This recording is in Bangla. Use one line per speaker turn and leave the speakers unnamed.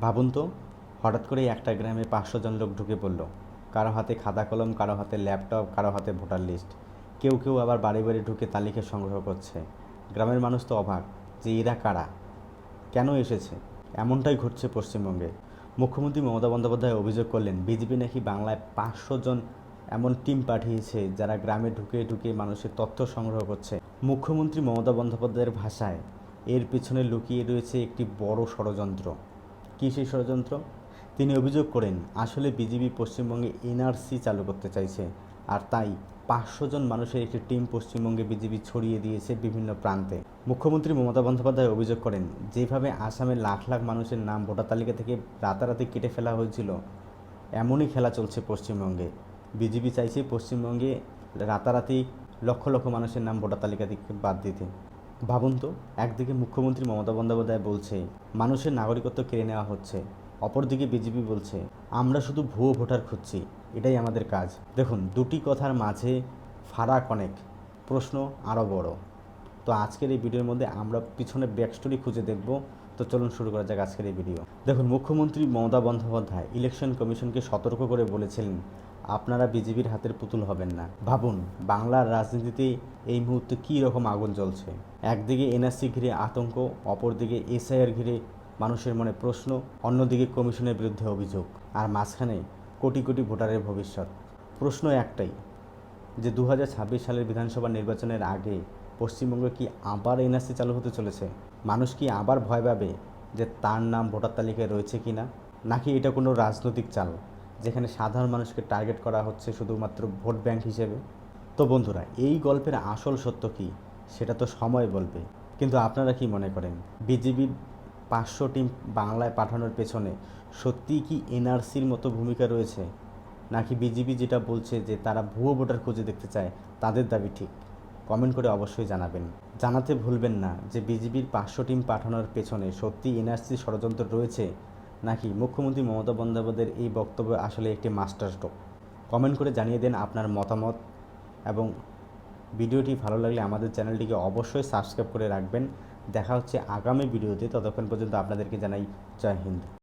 ভাবুন তো, হঠাৎ করে একটা গ্রামে পাঁচশো জন লোক ঢুকে পড়ল। কারও হাতে খাতা কলম, কারও হাতে ল্যাপটপ, কারও হাতে ভোটার লিস্ট। কেউ কেউ আবার বাড়ি বাড়ি ঢুকে তালিকা সংগ্রহ করছে। গ্রামের মানুষ তো অবাক, যে এরা কারা? কেন এসেছে? এমনটাই ঘটছে পশ্চিমবঙ্গে। মুখ্যমন্ত্রী মমতা বন্দ্যোপাধ্যায় অভিযোগ করলেন, বিজেপি নাকি বাংলায় পাঁচশো জন এমন টিম পাঠিয়েছে যারা গ্রামে ঢুকে ঢুকে মানুষের তথ্য সংগ্রহ করছে। মুখ্যমন্ত্রী মমতা বন্দ্যোপাধ্যায়ের ভাষায়, এর পিছনে লুকিয়ে রয়েছে একটি বড় ষড়যন্ত্র। কী সেই ষড়যন্ত্র? তিনি অভিযোগ করেন, আসলে বিজেপি পশ্চিমবঙ্গে এনআরসি চালু করতে চাইছে। আর তাই পাঁচশো জন মানুষের একটি টিম পশ্চিমবঙ্গে বিজেপি ছড়িয়ে দিয়েছে বিভিন্ন প্রান্তে। মুখ্যমন্ত্রী মমতা বন্দ্যোপাধ্যায় অভিযোগ করেন, যেভাবে আসামের লাখ লাখ মানুষের নাম ভোটার তালিকা থেকে রাতারাতি কেটে ফেলা হয়েছিল, এমনই খেলা চলছে পশ্চিমবঙ্গে। বিজেপি চাইছে পশ্চিমবঙ্গে রাতারাতি লক্ষ লক্ষ মানুষের নাম ভোটার তালিকা থেকে বাদ দিতে। ভাবুন তো, একদিকে মুখ্যমন্ত্রী মমতা বন্দ্যোপাধ্যায় বলছে, মানুষের নাগরিকত্ব কেড়ে নেওয়া হচ্ছে। অপরদিকে বিজেপি বলছে, আমরা শুধু ভুয়ো ভোটার খুঁজছি, এটাই আমাদের কাজ। দেখুন, দুটি কথার মাঝে ফারাক অনেক, প্রশ্ন আরও বড়। তো আজকের এই ভিডিওর মধ্যে আমরা পিছনে ব্যাক স্টোরি খুঁজে দেখব, তো চলুন শুরু করা যাক আজকের এই ভিডিও। দেখুন, মুখ্যমন্ত্রী মমতা বন্দ্যোপাধ্যায় ইলেকশন কমিশনকে সতর্ক করে বলেছিলেন আপনারা বিজেপির হাতের পুতুল হবেন না। ভাবুন, বাংলার রাজনীতিতে এই মুহূর্তে কী রকম আগুন জ্বলছে? একদিকে এনআরসি ঘিরে আতঙ্ক, অপরদিকে এসআইআর ঘিরে মানুষের মনে প্রশ্ন, অন্যদিকে কমিশনের বিরুদ্ধে অভিযোগ। আর মাঝখানে কোটি কোটি ভোটারের ভবিষ্যৎ। প্রশ্ন একটাই, যে দু হাজার ছাব্বিশ সালের বিধানসভা নির্বাচনের আগে পশ্চিমবঙ্গে কি আবার এনআরসি চালু হতে চলেছে? মানুষ কি আবার ভয় পাবে যে তার নাম ভোটার তালিকায় রয়েছে কি না নাকি এটা কোনো রাজনৈতিক চাল? যেখানে সাধারণ মানুষকে টার্গেট করা হচ্ছে শুধুমাত্র ভোট ব্যাংক হিসেবে। তো বন্ধুরা, এই গল্পের আসল সত্য কি, সেটা তো সময় বলবে। কিন্তু আপনারা কি মনে করেন বিজেপির পাঁচশো টিম বাংলায় পাঠানোর পেছনে সত্যিই কি এনআরসির মতো ভূমিকা রয়েছে? নাকি বিজেপি যেটা বলছে যে তারা ভুয়ো ভোটার খুঁজে দেখতে চায়, তাদের দাবি ঠিক? কমেন্ট করে অবশ্যই জানাবেন। জানাতে ভুলবেন না যে বিজেপির পাঁচশো টিম পাঠানোর পেছনে সত্যি এনআরসি ষড়যন্ত্র রয়েছে নাকি মুখ্যমন্ত্রী মমতা বন্দ্যোপাধ্যায়ের এই বক্তব্য আসলে একটি মাস্টার স্ট্রোক কমেন্ট করে জানিয়ে দেন আপনার মতামত এবং ভিডিওটি ভালো লাগলে আমাদের চ্যানেলটিকে অবশ্যই সাবস্ক্রাইব করে রাখবেন। দেখা হচ্ছে আগামী ভিডিওতে। ততক্ষণ পর্যন্ত আপনাদেরকে জানাই জয় হিন্দ।